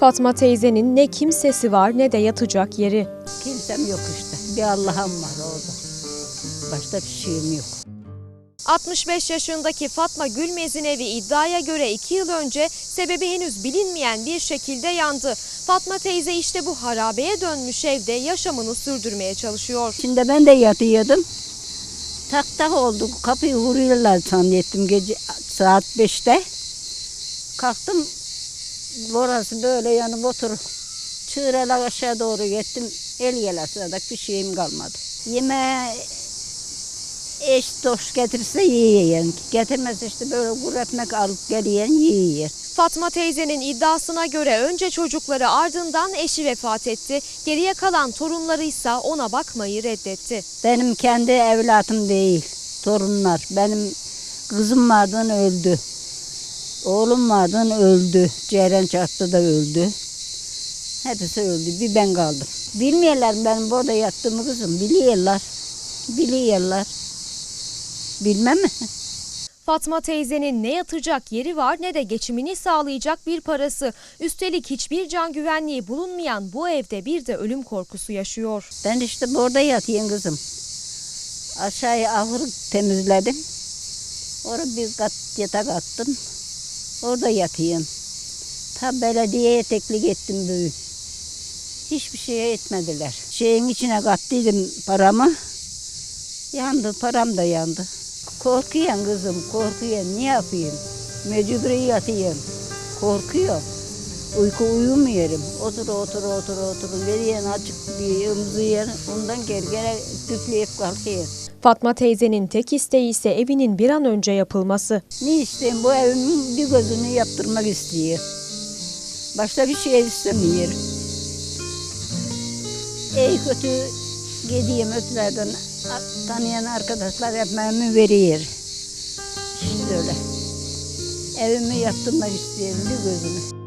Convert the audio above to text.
Fatma teyzenin ne kimsesi var ne de yatacak yeri. Kimsem yok işte. Bir Allah'ım var orada. Başka bir şeyim yok. 65 yaşındaki Fatma Gülmez'in evi iddiaya göre 2 yıl önce sebebi henüz bilinmeyen bir şekilde yandı. Fatma teyze işte bu harabeye dönmüş evde yaşamını sürdürmeye çalışıyor. Şimdi ben de yatıyordum. Tak tak oldu. Kapıyı vuruyorlar zannettim gece saat 5'te. Kalktım. Orası böyle yanıp oturup çığırarak aşağı doğru gittim. El yalasına bir şeyim kalmadı. Yemeğe eş dost getirse yiyen. Getirmez işte böyle kuru ekmek alıp geliyen yiyor. Fatma teyzenin iddiasına göre önce çocukları ardından eşi vefat etti. Geriye kalan torunları ise ona bakmayı reddetti. Benim kendi evlatım değil, torunlar. Benim kızım vardı öldü. Oğlum vardı öldü. Ceyran çarptı da öldü. Hepsi öldü. Bir ben kaldım. Bilmiyorlar benim burada yattığımı kızım. Biliyorlar. Biliyorlar. Bilmem mi? Fatma teyzenin ne yatacak yeri var ne de geçimini sağlayacak bir parası. Üstelik hiçbir can güvenliği bulunmayan bu evde bir de ölüm korkusu yaşıyor. Ben işte burada yatayım kızım. Aşağıya ahır temizledim. Oraya bir kat yatak attım. Orada yatayım. Ta belediyeye teklif ettim büyük. Hiçbir şeye etmediler. Şeyin içine kattıydım paramı. Yandı, param da yandı. Korkuyorum kızım, korkuyorum. Ne yapayım? Mecburi yatayım. Korkuyor. Uyku uyumuyorum. Otur otur otur otur. Veriyen açık bir ımzıyen ondan geri gene küfleyip kalkıyor. Fatma teyzenin tek isteği ise evinin bir an önce yapılması. Ne isteyeyim bu evimin bir gözünü yaptırmak istiyor. Başka bir şey istemiyor. İyi kötü gideyim ötelerden a- tanıyan arkadaşlar ekmeğimi veriyor. İşte öyle. Evimi yaptırmak istiyorum bir gözünü.